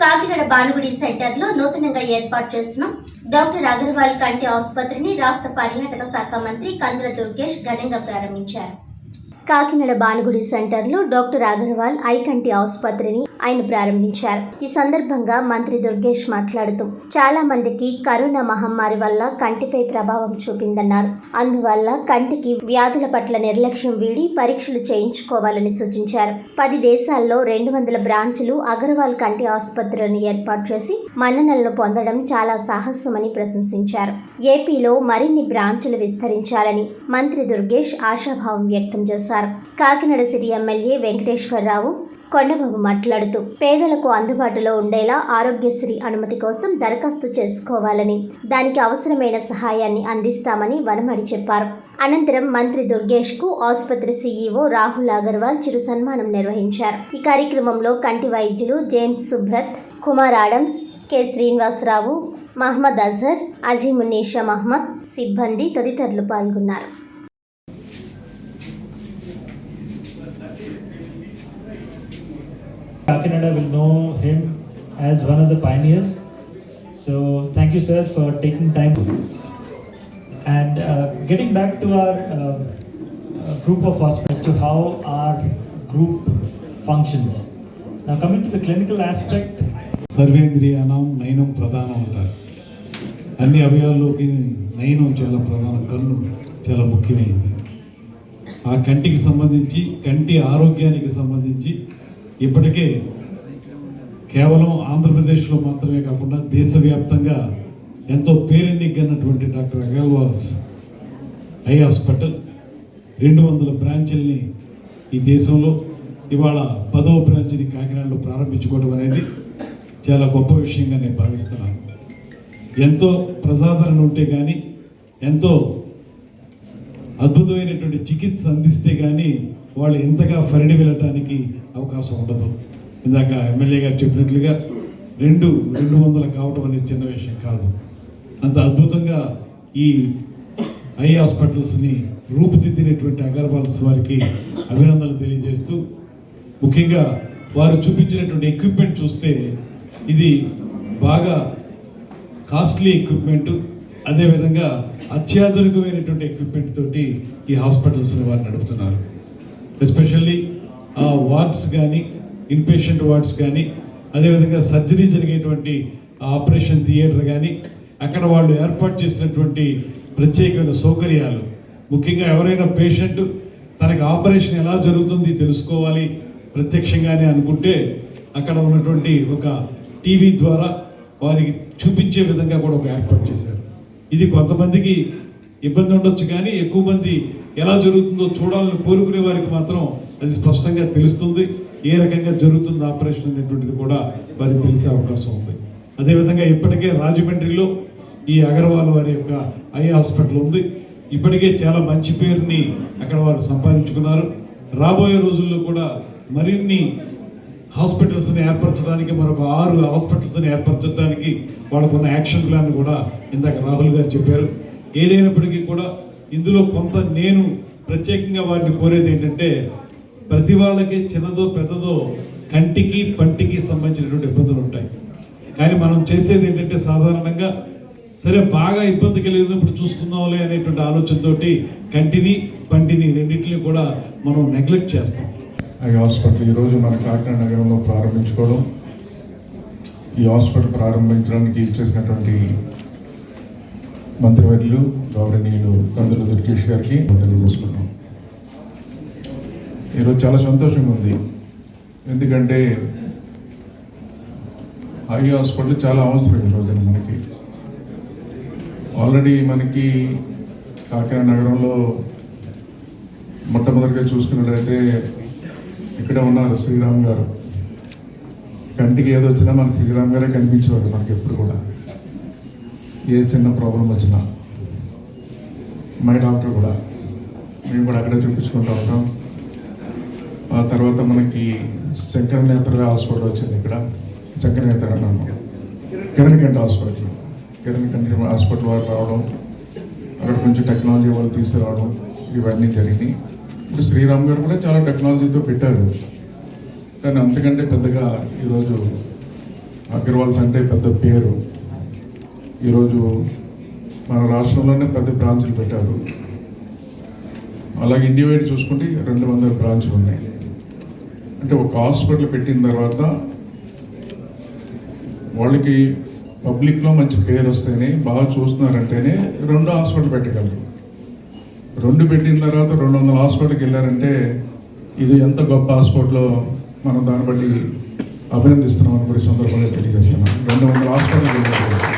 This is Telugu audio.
కాకినాడ బానుగుడి సెంటర్లో నూతనంగా ఏర్పాటు చేసిన డాక్టర్ అగర్వాల్ కంటి ఆసుపత్రిని రాష్ట్ర పర్యాటక శాఖ మంత్రి కందుల దుర్గేష్ ఘనంగా ప్రారంభించారు. కాకినాడ బాలుగుడి సెంటర్లో డాక్టర్ అగర్వాల్ ఐ కంటి ఆసుపత్రిని ఆయన ప్రారంభించారు. ఈ సందర్భంగా మంత్రి దుర్గేష్ మాట్లాడుతూ చాలా మందికి కరోనా మహమ్మారి వల్ల కంటిపై ప్రభావం చూపిందన్నారు. అందువల్ల కంటికి వ్యాధుల పట్ల నిర్లక్ష్యం వీడి పరీక్షలు చేయించుకోవాలని సూచించారు. పది దేశాల్లో రెండు వందల బ్రాంచులు అగర్వాల్ కంటి ఆసుపత్రులను ఏర్పాటు చేసి మన్ననలను పొందడం చాలా సాహసమని ప్రశంసించారు. ఏపీలో మరిన్ని బ్రాంచులు విస్తరించాలని మంత్రి దుర్గేష్ ఆశాభావం వ్యక్తం చేశారు. కాకినాడ సిటీ ఎమ్మెల్యే వెంకటేశ్వరరావు కొండబాబు మాట్లాడుతూ పేదలకు అందుబాటులో ఉండేలా ఆరోగ్యశ్రీ అనుమతి కోసం దరఖాస్తు చేసుకోవాలని దానికి అవసరమైన సహాయాన్ని అందిస్తామని వనమడి చెప్పారు. అనంతరం మంత్రి దుర్గేష్కు ఆసుపత్రి సీఈఓ రాహుల్ అగర్వాల్ చిరు సన్మానం నిర్వహించారు. ఈ కార్యక్రమంలో కంటి వైద్యులు James Subrat Kumar Adams K. Srinivasa Rao Mohammed Azhar Azeemunnisa Mohammed సిబ్బంది తదితరులు పాల్గొన్నారు. Kakinada will know him as one of the pioneers. So thank you, sir, for taking time. And uh, getting back to our uh, uh, group of hospitals, to how our group functions. Now coming to the clinical aspect, సర్వేంద్రియానం నయనం ప్రధానం అంటారు అన్ని అవయవాల్లోకి నయనం చాలా ప్రధాన కన్ను చాలా ముఖ్యమైనది ఆ కంటికి సంబంధించి కంటి ఆరోగ్యానికి సంబంధించి ఇప్పటికే కేవలం ఆంధ్రప్రదేశ్లో మాత్రమే కాకుండా దేశవ్యాప్తంగా ఎంతో పేరెన్నికన్నటువంటి డాక్టర్ అగర్వాల్స్ ఐ హాస్పిటల్ రెండు వందల బ్రాంచుల్ని ఈ దేశంలో ఇవాళ పదవ బ్రాంచ్ని కాకినాడలో ప్రారంభించుకోవడం అనేది చాలా గొప్ప విషయంగా నేను భావిస్తున్నాను. ఎంతో ప్రజాదరణ ఉంటే కానీ ఎంతో అద్భుతమైనటువంటి చికిత్స అందిస్తే కానీ వాళ్ళు ఎంతగా ఫరిడి వెళ్ళటానికి అవకాశం ఉండదు. ఇందాక ఎమ్మెల్యే గారు చెప్పినట్లుగా రెండు రెండు వందలు కావటం అనేది చిన్న విషయం కాదు. అంత అద్భుతంగా ఈ ఐ హాస్పిటల్స్ని రూపుదిద్దినటువంటి అగర్వాల్స్ వారికి అభినందనలు తెలియజేస్తూ ముఖ్యంగా వారు చూపించినటువంటి ఎక్విప్మెంట్ చూస్తే ఇది బాగా కాస్ట్లీ ఎక్విప్మెంటు అదేవిధంగా అత్యాధునికమైనటువంటి ఎక్విప్మెంట్ తోటి ఈ హాస్పిటల్స్ని వారు నడుపుతున్నారు. ఎస్పెషల్లీ ఆ వార్డ్స్ కానీ ఇన్పేషెంట్ వార్డ్స్ కానీ అదేవిధంగా సర్జరీ జరిగేటువంటి ఆపరేషన్ థియేటర్ కానీ అక్కడ వాళ్ళు ఏర్పాటు చేసినటువంటి ప్రత్యేకమైన సౌకర్యాలు. ముఖ్యంగా ఎవరైనా పేషెంట్ తనకు ఆపరేషన్ ఎలా జరుగుతుంది తెలుసుకోవాలి ప్రత్యక్షంగానే అనుకుంటే అక్కడ ఉన్నటువంటి ఒక టీవీ ద్వారా వారికి చూపించే విధంగా కూడా ఒక ఏర్పాటు చేశారు. ఇది కొంతమందికి ఇబ్బంది ఉండొచ్చు కానీ ఎక్కువ మంది ఎలా జరుగుతుందో చూడాలని కోరుకునే వారికి మాత్రం అది స్పష్టంగా తెలుస్తుంది. ఏ రకంగా జరుగుతుంది ఆపరేషన్ అనేటువంటిది కూడా వారికి తెలిసే అవకాశం ఉంది. అదేవిధంగా ఇప్పటికే రాజమండ్రిలో ఈ అగర్వాల్ వారి యొక్క ఐ హాస్పిటల్ ఉంది. ఇప్పటికే చాలా మంచి పేరుని అక్కడ వారు సంపాదించుకున్నారు. రాబోయే రోజుల్లో కూడా మరిన్ని హాస్పిటల్స్ని ఏర్పరచడానికి మరొక ఆరు హాస్పిటల్స్ని ఏర్పరచడానికి వాళ్ళకున్న యాక్షన్ ప్లాన్ కూడా ఇందాక రాహుల్ గారు చెప్పారు. ఏదైనప్పటికీ కూడా ఇందులో కొంత నేను ప్రత్యేకంగా వారిని కోరేది ఏంటంటే ప్రతి వాళ్ళకి చిన్నదో పెద్దదో కంటికి పంటికి సంబంధించినటువంటి ఇబ్బందులు ఉంటాయి. కానీ మనం చేసేది ఏంటంటే సాధారణంగా సరే బాగా ఇబ్బంది కలిగినప్పుడు చూసుకుందాంలే అనేటువంటి ఆలోచనతోటి కంటిని పంటిని రెండింటిని కూడా మనం నెగ్లెక్ట్ చేస్తాం. ఈ హాస్పిటల్ ఈరోజు మన కాకినాడ నగరంలో ప్రారంభించుకోవడం ఈ హాస్పిటల్ ప్రారంభించడానికి చేసినటువంటి మంత్రివర్యులు గౌరవనీయులు కందుల దుర్గేష్ గారికి తెలియజేసుకున్నాం ఈరోజు చాలా సంతోషంగా ఉంది. ఎందుకంటే ఐ హాస్పిటల్ చాలా అవసరం ఈ రోజున మనకి. ఆల్రెడీ మనకి కాకినాడ నగరంలో మొట్టమొదటిగా చూసుకున్నట్లయితే ఇక్కడ ఉన్నారు శ్రీరామ్ గారు. కంటికి ఏది వచ్చినా మనకు శ్రీరామ్ గారే కనిపించేవారు మనకి ఎప్పుడు కూడా. ఏ చిన్న ప్రాబ్లం వచ్చినా. మై డాక్టర్ కూడా. మేము కూడా అక్కడే చూపించుకుంటూ ఉంటాం. ఆ తర్వాత మనకి శంకర నేత్ర హాస్పిటల్ వచ్చింది ఇక్కడ. శంకర నేత్ర అన్నాము కిరణ్ కంటి హాస్పిటల్. కిరణ్ కంటి హాస్పిటల్ వారు రావడం అక్కడ కొంచెం టెక్నాలజీ వాళ్ళు తీసుకురావడం ఇవన్నీ జరిగినాయి. ఇప్పుడు శ్రీరామ్ గారు కూడా చాలా టెక్నాలజీతో పెట్టారు. కానీ అంతకంటే పెద్దగా ఈరోజు అగ్రవాల్స్ అంటే పెద్ద పేరు. ఈరోజు మన రాష్ట్రంలోనే పెద్ద బ్రాంచ్లు పెట్టారు. అలాగే ఇండియా వైడ్ చూసుకుంటే రెండు వందల బ్రాంచ్లు ఉన్నాయి. అంటే ఒక హాస్పిటల్ పెట్టిన తర్వాత వాళ్ళకి పబ్లిక్లో మంచి పేరు వస్తేనే బాగా చూస్తున్నారంటేనే రెండు హాస్పిటల్ పెట్టగలరు. రెండు పెట్టిన తర్వాత రెండు వందల హాస్పిటల్కి వెళ్ళారంటే ఇది ఎంత గొప్ప హాస్పిటల్లో మనం దాన్ని బట్టి అభినందిస్తున్నాం అని కూడా సందర్భంగా తెలియజేస్తున్నాం. రెండు వందల హాస్పిటల్కి వెళ్ళారు.